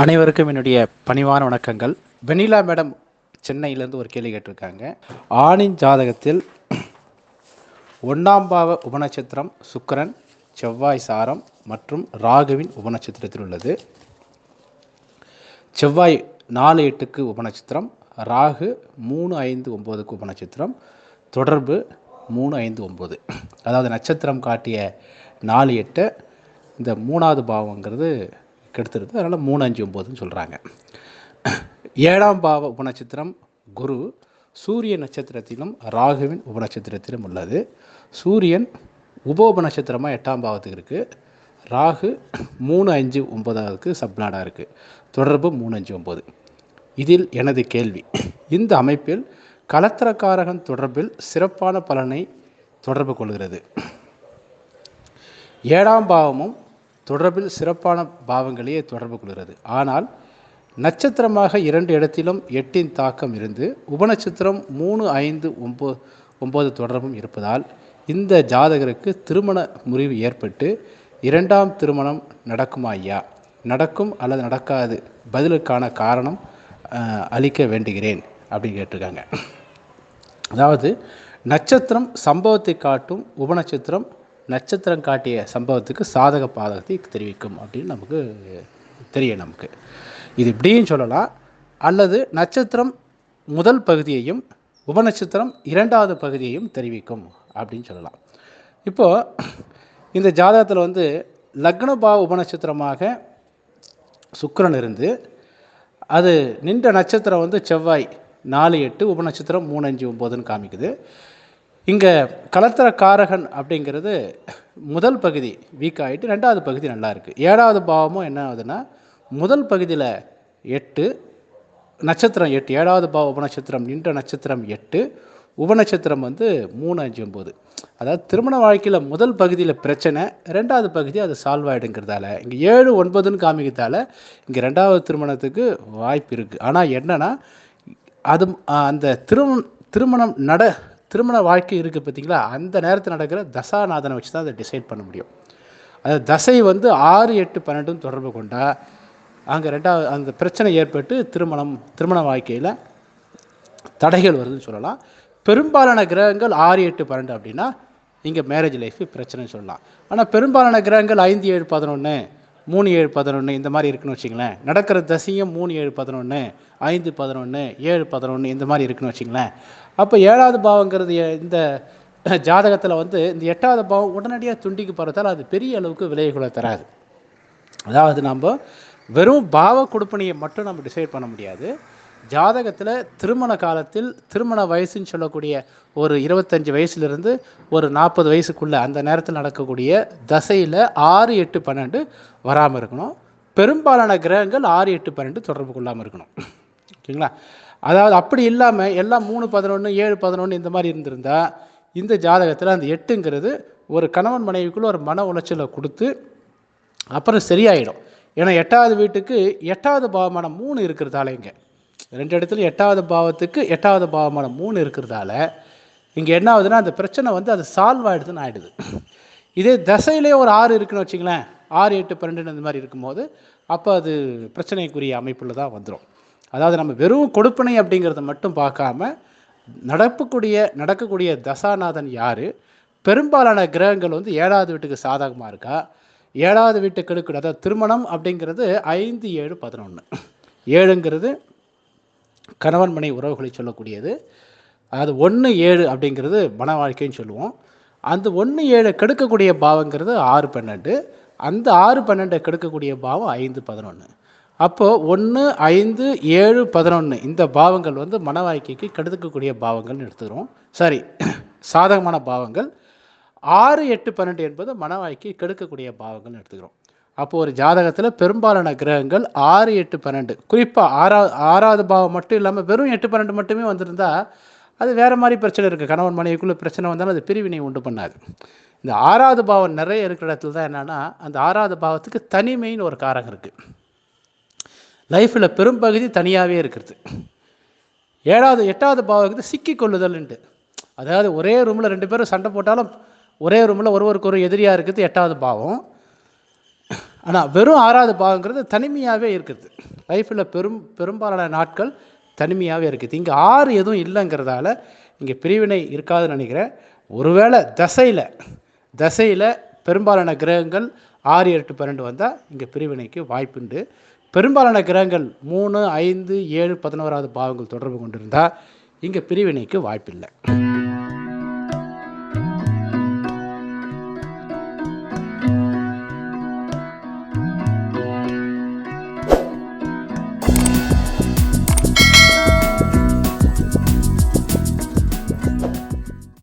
அனைவருக்கும் என்னுடைய பணிவான வணக்கங்கள். வெனிலா மேடம் சென்னையிலேருந்து ஒரு கேள்வி கேட்டிருக்காங்க. ஆணின் ஜாதகத்தில் ஒன்றாம் பாவ உபநட்சத்திரம் சுக்கிரன் செவ்வாய் சாரம் மற்றும் ராகுவின் உபநட்சத்திரத்தில் உள்ளது. செவ்வாய் நாலு எட்டுக்கு உபநட்சத்திரம் ராகு மூணு ஐந்து ஒம்போதுக்கு உபநட்சத்திரம் தொடர்பு மூணு ஐந்து ஒம்பது அதாவது நட்சத்திரம் காட்டிய நாலு எட்டு இந்த மூணாவது பாவங்கிறது கெடுத்துருது. அதனால் மூணு அஞ்சு ஒம்போதுன்னு சொல்கிறாங்க ஏழாம் பாவ உபநட்சத்திரம் குரு சூரிய நட்சத்திரத்திலும் ராகுவின் உபநட்சத்திரத்திலும் உள்ளது. சூரியன் உப உபநட்சத்திரமாக எட்டாம் பாவத்துக்கு இருக்குது ராகு மூணு அஞ்சு ஒம்பதாவதுக்கு சப்நாடாக இருக்குது தொடர்பு மூணு அஞ்சு ஒம்பது. இதில் எனது கேள்வி. இந்த அமைப்பில் கலத்திரக்காரகன் தொடர்பில் சிறப்பான பலனை தொடர்பு கொள்கிறது. ஏழாம் பாவமும் தொடர்பில் சிறப்பான பாவங்களையே தொடர்பு கொள்கிறது. ஆனால் நட்சத்திரமாக இரண்டு இடத்திலும் எட்டின் தாக்கம் இருந்து உபநட்சத்திரம் மூணு ஐந்து ஒம்போ ஒம்பது தொடர்பும் இருப்பதால் இந்த ஜாதகருக்கு திருமண முறிவு ஏற்பட்டு இரண்டாம் திருமணம் நடக்குமா ஐயா? நடக்கும் அல்லது நடக்காது? பதிலுக்கான காரணம் அளிக்க வேண்டுகிறேன் அப்படின்னு கேட்டிருக்காங்க. அதாவது நட்சத்திரம் சம்பவத்தை காட்டும் உபநட்சத்திரம் நட்சத்திரம் காட்டிய சம்பவத்துக்கு சாதக பாதகத்தை தெரிவிக்கும் அப்படின்னு நமக்கு தெரியும் நமக்கு. இது இப்படியும் சொல்லலாம். அல்லது நட்சத்திரம் முதல் பகுதியையும் உபநட்சத்திரம் இரண்டாவது பகுதியையும் தெரிவிக்கும் அப்படின்னு சொல்லலாம். இப்போது இந்த ஜாதகத்தில் வந்து லக்னபாவ உபநட்சத்திரமாக சுக்கரன் இருந்து அது நின்ற நட்சத்திரம் வந்து செவ்வாய் நாலு எட்டு உபநட்சத்திரம் மூணு அஞ்சு ஒம்போதுன்னு காமிக்குது. இங்கே கலத்திர காரகன் அப்படிங்கிறது முதல் பகுதி வீக் ஆகிட்டு ரெண்டாவது பகுதி நல்லா இருக்குது ஏழாவது பாவமும் என்ன ஆகுதுன்னா முதல் பகுதியில் எட்டு நட்சத்திரம் எட்டு ஏழாவது பாவ உபநட்சத்திரம் நின்ற நட்சத்திரம் எட்டு உபநட்சத்திரம் வந்து மூணு அஞ்சு ஒம்பது அதாவது திருமண வாழ்க்கையில் முதல் பகுதியில் பிரச்சனை ரெண்டாவது பகுதி அது சால்வ் ஆகிடுங்கிறதால இங்கே ஏழு ஒன்பதுன்னு காமிக்கிறதால இங்கே ரெண்டாவது திருமணத்துக்கு வாய்ப்பு இருக்குது ஆனால் என்னென்னா அது அந்த திருமணம் திருமணம் நட திருமண வாழ்க்கை இருக்குது பார்த்தீங்களா? அந்த நேரத்தில் நடக்கிற தசாநாதனை வச்சு தான் அதை டிசைட் பண்ண முடியும். அது தசை வந்து ஆறு எட்டு பன்னெண்டுன்னு தொடர்பு கொண்டால் அங்கே ரெண்டாவது அந்த பிரச்சனை ஏற்பட்டு திருமணம் திருமண வாழ்க்கையில் தடைகள் வருதுன்னு சொல்லலாம். பெரும்பாலான கிரகங்கள் ஆறு எட்டு பன்னெண்டு அப்படின்னா இங்கே மேரேஜ் லைஃப் பிரச்சனைன்னு சொல்லலாம். ஆனால் பெரும்பாலான கிரகங்கள் ஐந்து ஏழு பதினொன்று மூணு ஏழு பதினொன்று இந்த மாதிரி இருக்குன்னு வச்சுங்களேன். நடக்கிற தசையும் மூணு ஏழு பதினொன்று ஐந்து பதினொன்று ஏழு பதினொன்று இந்த மாதிரி இருக்குன்னு வச்சுங்களேன். அப்போ ஏழாவது பாவங்கிறது இந்த ஜாதகத்தில் வந்து இந்த எட்டாவது பாவம் உடனடியாக துண்டிக்கு போகிறதால அது பெரிய அளவுக்கு விளைவுகளை தராது. அதாவது நம்ம வெறும் பாவ கொடுப்பனையை மட்டும் நம்ம டிசைட் பண்ண முடியாது. ஜாதகத்தில் திருமண காலத்தில் திருமண வயசுன்னு சொல்லக்கூடிய ஒரு இருபத்தஞ்சி வயசுலேருந்து ஒரு நாற்பது வயசுக்குள்ளே அந்த நேரத்தில் நடக்கக்கூடிய தசையில் ஆறு எட்டு பன்னெண்டு வராமல் இருக்கணும். பெரும்பாலான கிரகங்கள் ஆறு எட்டு பன்னெண்டு தொடர்பு கொள்ளாமல் இருக்கணும். ஓகேங்களா? அதாவது அப்படி இல்லாமல் எல்லாம் மூணு பதினொன்று ஏழு பதினொன்று இந்த மாதிரி இருந்திருந்தால் இந்த ஜாதகத்தில் அந்த எட்டுங்கிறது ஒரு கணவன் மனைவிக்குள்ள ஒரு மன உளைச்சலை கொடுத்து அப்புறம் சரியாயிடும். ஏன்னா எட்டாவது வீட்டுக்கு எட்டாவது பாவமான மூணு இருக்கிறதால இங்கே. ரெண்டு இடத்துல எட்டாவது பாவத்துக்கு எட்டாவது பாவமான மூணு இருக்கிறதால இங்கே என்ன ஆகுதுன்னா அந்த பிரச்சனை வந்து அது சால்வ் ஆகிடுதுன்னு ஆகிடுது இதே தசையிலே ஒரு ஆறு இருக்குன்னு வச்சுங்களேன் ஆறு எட்டு பன்னெண்டு இந்த மாதிரி இருக்கும்போது அப்போ அது பிரச்சனைக்குரிய அமைப்பில் தான் வந்துடும் அதாவது நம்ம வெறும் கொடுப்பனை அப்படிங்கிறத மட்டும் பார்க்காம நடப்புக்கூடிய நடக்கக்கூடிய தசாநாதன் யார்? பெரும்பாலான கிரகங்கள் வந்து ஏழாவது வீட்டுக்கு சாதகமாக இருக்கா? ஏழாவது வீட்டுக்கு கெடுக்கணும் அதாவது திருமணம் அப்படிங்கிறது ஐந்து ஏழு பதினொன்று ஏழுங்கிறது கணவன் மனை உறவுகளை சொல்லக்கூடியது. அது ஒன்று ஏழு அப்படிங்கிறது மன வாழ்க்கைன்னு சொல்லுவோம். அந்த ஒன்று ஏழை கெடுக்கக்கூடிய பாவங்கிறது ஆறு பன்னெண்டு. அந்த ஆறு பன்னெண்டை கெடுக்கக்கூடிய பாவம் ஐந்து பதினொன்று அப்போது ஒன்று ஐந்து ஏழு பதினொன்று இந்த பாவங்கள் வந்து மன வாழ்க்கைக்கு கெடுக்கக்கூடிய பாவங்கள்னு எடுத்துக்கிறோம். சரி சாதகமான பாவங்கள். ஆறு எட்டு பன்னெண்டு என்பது மன வாழ்க்கையை கெடுக்கக்கூடிய பாவங்கள்னு எடுத்துக்கிறோம். அப்போ ஒரு ஜாதகத்தில் பெரும்பாலான கிரகங்கள் ஆறு எட்டு பன்னெண்டு. குறிப்பாக ஆறாவது ஆறாவது பாவம் மட்டும் இல்லாமல் வெறும் எட்டு பன்னெண்டு மட்டுமே வந்திருந்தா அது வேறு மாதிரி பிரச்சனை இருக்குது கணவன் மனைவிக்குள்ளே பிரச்சனை வந்தாலும் அது பிரிவினை உண்டு பண்ணாது. இந்த ஆறாவது பாவம் நிறைய இருக்கிற இடத்துல தான் என்னென்னா அந்த ஆறாவது பாவத்துக்கு தனிமைன்னு ஒரு காரகம் இருக்குது லைஃப்பில் பெரும்பகுதி தனியாகவே இருக்கிறது. ஏழாவது எட்டாவது பாவத்துக்கு சிக்கி கொள்ளுதல்ன்ட்டு அதாவது ஒரே ரூமில் ரெண்டு பேரும் சண்டை போட்டாலும் ஒரே ரூமில் ஒருவருக்கு ஒரு எதிரியாக இருக்கிறது எட்டாவது பாவம். ஆனால் வெறும் ஆறாவது பாவங்கிறது தனிமையாகவே இருக்குது. லைஃப்பில் பெரும் பெரும்பாலான நாட்கள் தனிமையாகவே இருக்குது. இங்கே ஆறு எதுவும் இல்லைங்கிறதால இங்கே பிரிவினை இருக்காதுன்னு நினைக்கிறேன். ஒருவேளை தசையில் தசையில் பெரும்பாலான கிரகங்கள் ஆறு எட்டு பன்னெண்டு வந்தால் இங்கே பிரிவினைக்கு வாய்ப்புண்டு. பெரும்பாலான கிரகங்கள் மூணு ஐந்து ஏழு பதினோராவது பாவங்கள் தொடர்பு கொண்டிருந்தால் இங்கே பிரிவினைக்கு வாய்ப்பில்லை.